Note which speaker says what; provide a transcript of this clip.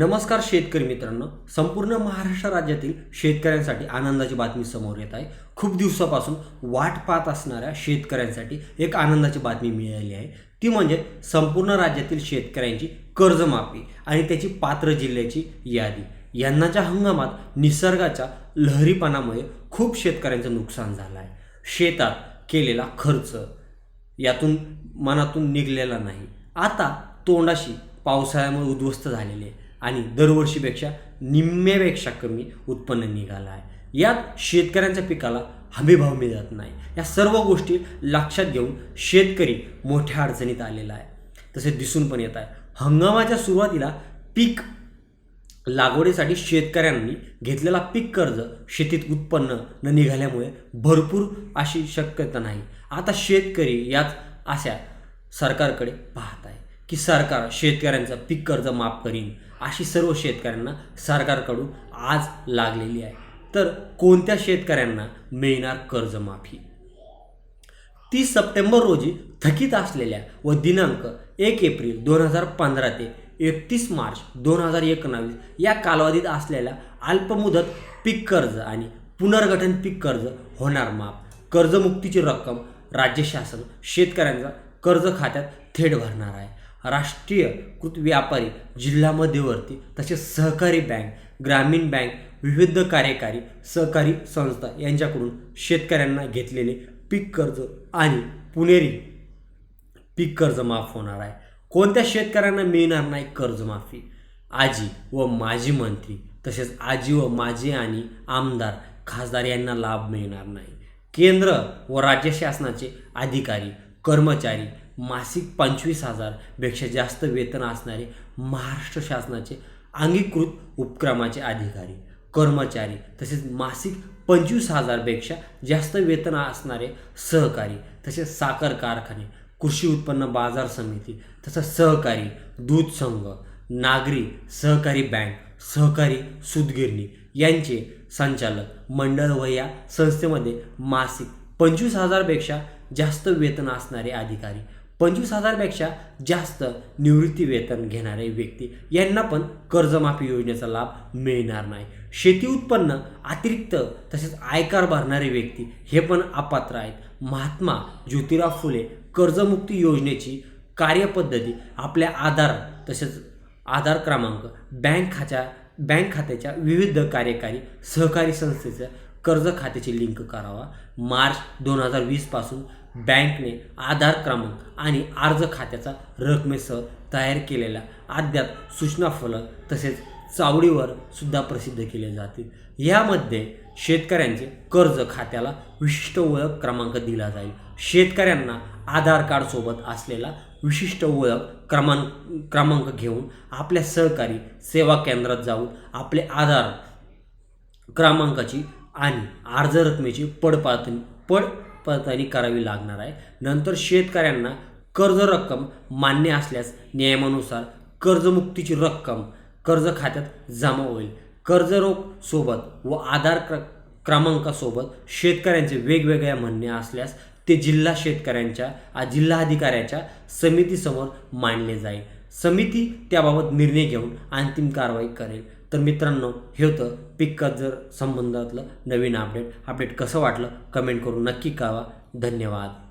Speaker 1: नमस्कार शेतकरी मित्रांनो. संपूर्ण महाराष्ट्र राज्यातील शेतकऱ्यांसाठी आनंदाची बातमी समोर येत आहे. खूप दिवसापासून वाट पाहत असणाऱ्या शेतकऱ्यांसाठी एक आनंदाची बातमी मिळाली आहे. ती म्हणजे संपूर्ण राज्यातील शेतकऱ्यांची कर्जमाफी आणि त्याची पात्र जिल्ह्याची यादी. यंदाच्या हंगामात निसर्गाच्या लहरीपणामुळे खूप शेतकऱ्यांचं नुकसान झालं आहे. शेतात केलेला खर्च यातून मनातून निघलेला नाही. आता तोंडाशी पावसाळ्यामुळे उद्ध्वस्त झालेले आहे. आणि दरवर्षीपेक्षा निम्म्यापेक्षा कमी उत्पन्न निघालं आहे. यात शेतकऱ्यांच्या पिकाला हमीभाव मिळत नाही. या सर्व गोष्टी लक्षात घेऊन शेतकरी मोठ्या अडचणीत आलेला आहे. तसे दिसून पण येत आहे. हंगामाच्या सुरुवातीला पीक लागवडीसाठी शेतकऱ्यांनी घेतलेला पीक कर्ज शेतीत उत्पन्न न निघाल्यामुळे भरपूर अशी शक्यता नाही. आता शेतकरी याच अशा सरकारकडे पाहत आहे की सरकार शेतकऱ्यांचं पीक कर्ज माफ करीन. अशी सर्व शेतकऱ्यांना सरकारकडून आज लागलेली आहे. तर कोणत्या शेतकऱ्यांना मिळणार कर्जमाफी तीस सप्टेंबर रोजी थकीत असलेल्या व दिनांक एक एप्रिल दोन हजार पंधरा ते एकतीस मार्च दोन हजार एकोणावीस या कालावधीत असलेल्या अल्पमुदत पीक कर्ज आणि पुनर्गठन पीक कर्ज होणार माफ. कर्जमुक्तीची रक्कम राज्य शासन शेतकऱ्यांचा कर्ज खात्यात थेट भरणार आहे. राष्ट्रीयकृत व्यापारी जिल्हा मध्यवर्ती तसेच सहकारी बँक ग्रामीण बँक विविध कार्यकारी सहकारी संस्था यांच्याकडून शेतकऱ्यांना घेतलेले पीक कर्ज आणि पुणेरी पीक कर्ज माफ होणार आहे. कोणत्या शेतकऱ्यांना मिळणार नाही कर्जमाफी? आजी व माजी मंत्री तसेच आजी व माजी आणि आमदार खासदार यांना लाभ मिळणार नाही. केंद्र व राज्य शासनाचे अधिकारी कर्मचारी मासिक पंचवीस हजारपेक्षा जास्त वेतन असणारे महाराष्ट्र शासनाचे अंगीकृत उपक्रमाचे अधिकारी कर्मचारी तसेच मासिक पंचवीस हजारपेक्षा जास्त वेतन असणारे सहकारी तसेच साखर कारखाने कृषी उत्पन्न बाजार समिती तसंच सहकारी दूध संघ नागरी सहकारी बँक सहकारी सुतगिरणी यांचे संचालक मंडळ व या संस्थेमध्ये मासिक पंचवीस हजारपेक्षा जास्त वेतन असणारे अधिकारी पंचवीस हजारपेक्षा जास्त निवृत्ती वेतन घेणारे व्यक्ती. यांना पण कर्जमाफी योजनेचा लाभ मिळणार नाही. शेती उत्पन्न अतिरिक्त तसेच आयकर भरणारे व्यक्ती हे पण अपात्र आहेत. महात्मा ज्योतिराव फुले कर्जमुक्ती योजनेची कार्यपद्धती आपल्या आधार तसेच आधार क्रमांक बँक खात्या बँक खात्याच्या विविध कार्यकारी सहकारी संस्थेचं कर्ज खात्याची लिंक करावा. मार्च दोन हजार वीसपासून बँकने आधार क्रमांक आणि अर्ज खात्याचा रकमेसह तयार केलेल्या अद्याप सूचना फलक तसेच चावडीवर सुद्धा प्रसिद्ध केले जातील. यामध्ये शेतकऱ्यांचे कर्ज खात्याला विशिष्ट ओळख क्रमांक दिला जाईल. शेतकऱ्यांना आधार कार्डसोबत असलेला विशिष्ट ओळख क्रमांक क्रमांक घेऊन आपल्या सहकारी सेवा केंद्रात जाऊन आपले आधार क्रमांकाची आणि अर्ज रकमेची पडपातणी पडताळणी करावी लागणार आहे. नंतर शेतकऱ्यांना कर्ज रक्कम मान्य असल्यास नियमानुसार कर्जमुक्तीची रक्कम कर्ज खात्यात जमा होईल. कर्ज सोबत व आधार क्र क्रमांकासोबत शेतकऱ्यांचे वेगवेगळ्या म्हणणे असल्यास ते जिल्हा शेतकऱ्यांच्या आ- जिल्हाधिकाऱ्याच्या समितीसमोर मांडले जाईल. समिती त्याबाबत निर्णय घेऊन अंतिम कारवाई करेल. तर मित्रांनो हे होतं पीक कर्ज संबंधातलं नवीन अपडेट अपडेट कसं वाटलं? कमेंट करून नक्की कळवा. धन्यवाद.